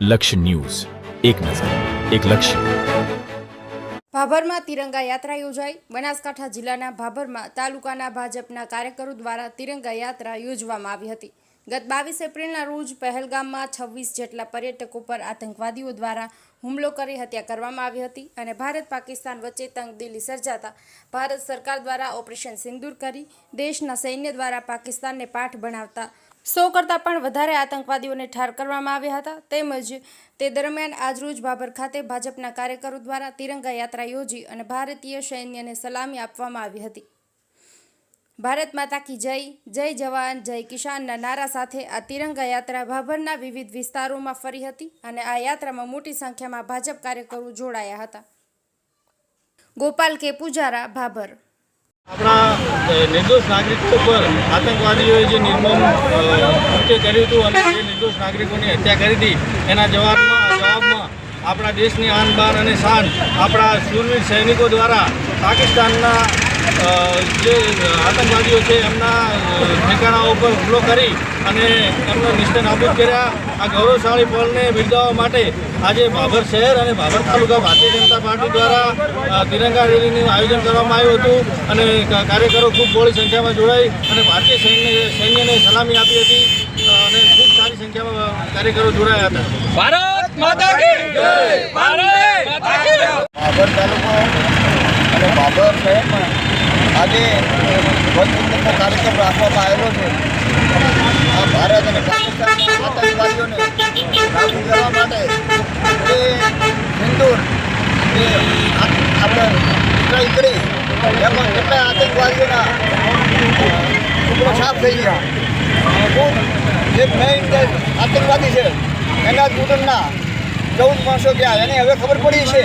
લક્ષ્ય ન્યૂઝ. એક નજર, એક લક્ષ્ય. ભાભરમાં તિરંગા યાત્રા યોજાઈ. બનાસકાંઠા જિલ્લાના ભાભરમાં તાલુકાના ભાજપના કાર્યકરો દ્વારા તિરંગા યાત્રા યોજવામાં આવી હતી. ગત બાવીસ એપ્રિલના રોજ પહેલગામમાં છવ્વીસ જેટલા પર્યટકો પર આતંકવાદીઓ દ્વારા હુમલો કરી હત્યા કરવામાં આવી હતી અને ભારત પાકિસ્તાન વચ્ચે તંગદિલી સર્જાતા. ભારત સરકાર દ્વારા ઓપરેશન સિંદૂર કરી દેશના સૈન્ય દ્વારા પાકિસ્તાનને પાઠ ભણાવતા સો કરતાં પણ વધારે આતંકવાદીઓને ઠાર કરવામાં આવ્યા હતા. તેમજ તે દરમિયાન આજરોજ બાબર ખાતે ભાજપના કાર્યકરો દ્વારા તિરંગા યાત્રા યોજી અને ભારતીય સૈન્યને સલામી આપવામાં આવી હતી. ભારત માતા કી જય જય જવાન, જય કિસાનના નારા સાથે આ તિરંગા યાત્રા ભાભરના વિવિધ વિસ્તારોમાં ફરી હતી અને આ યાત્રામાં મોટી સંખ્યામાં ભાજપ કાર્યકરો જોડાયા હતા. ગોપાલ કે પૂજારા, ભાભર. આપણા નિર્દોષ નાગરિકો પર આતંકવાદીઓએ જે નિર્મમ કૃત્ય કર્યું હતું અને જે નિર્દોષ નાગરિકોની હત્યા કરી હતી, એના જવાબમાં જવાબમાં આપણા દેશની આન, બાન અને શાન, આપણા શૂરવીર સૈનિકો દ્વારા પાકિસ્તાનના જે આતંકવાદીઓ છે, એમના ઠેકાણાઓ ઉપર હુમલો કરી અને એમને નિષ્ઠ નાબૂદ કર્યા. આ ગૌરવશાળી પળને બિરદાવવા માટે આજે ભાભર શહેર અને ભાભર તાલુકા ભારતીય જનતા પાર્ટી દ્વારા તિરંગા રેલીનું આયોજન કરવામાં આવ્યું હતું અને કાર્યકરો ખૂબ બહોળી સંખ્યામાં જોડાઈ અને ભારતીય સૈન્ય સૈન્યને સલામી આપી હતી અને ખૂબ સારી સંખ્યામાં કાર્યકરો જોડાયા હતા. ભારત માતા કી જય! ભારત માતા કી જય! તાલુકો અને બાબર શહેરમાં આજે ધ્વજવંદનનો કાર્યક્રમ રાખવામાં આવેલો છે. ભારત અને આતંકવાદીઓને નાબૂદ કરવા માટે એ સિંદૂર એ આપણે ટ્રાય કરી, એમાં કેટલા આતંકવાદીઓના ટુકડો સાફ થઈ ગયા. ખૂબ જે મેઇન આતંકવાદી છે, એના કુટુંબના ચૌદ માણસો ગયા. એને હવે ખબર પડી છે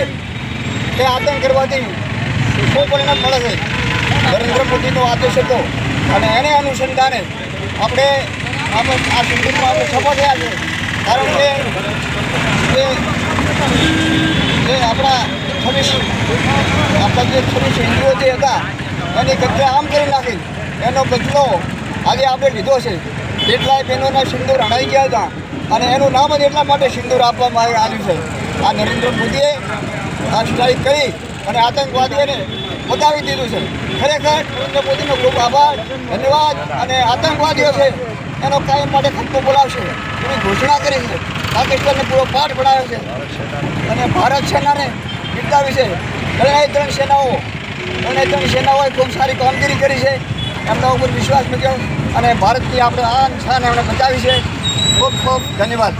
કે આતંક કરવાથી શું પરિણામ મળે છે નરેન્દ્ર મોદીનો આદેશ હતો અને એને અનુસંધાને આપણે આપણે આ સિંધુમાં આપણે સફળ થયા કારણ કે જે આપણા છવ્વીસ આપણા જે છવ્વીસ હિન્દુઓ જે હતા, એની કચરા આમ કરી નાખી એનો બદલો આજે આપણે લીધો છે. કેટલાય બહેનોના સિંદૂર હણાઈ ગયા હતા અને એનું નામ જ એટલા માટે સિંદૂર આપવામાં આવ્યું છે. આ નરેન્દ્ર મોદીએ આ સ્ટ્રાઇક કરી અને આતંકવાદીઓને બતાવી દીધું છે. ખરેખર નરેન્દ્ર મોદીનો ખૂબ આભાર, ધન્યવાદ અને આતંકવાદીઓ છે એનો કાયમ માટે ખતમો બોલાવશે. એની ઘોષણા કરી છે. પાકિસ્તાનને પૂરો પાઠ ભણાવ્યો છે. અને ભારત સેનાને બિરદાવી છે. ત્રણેય ત્રણ સેનાઓ. અને ત્રણ સેનાઓએ ખૂબ સારી કામગીરી કરી છે. એમના ઉપર વિશ્વાસ મૂક્યો. અને ભારતની આપણે આ શાન એમણે બચાવી છે. ખૂબ ખૂબ ધન્યવાદ.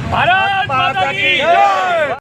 ભારત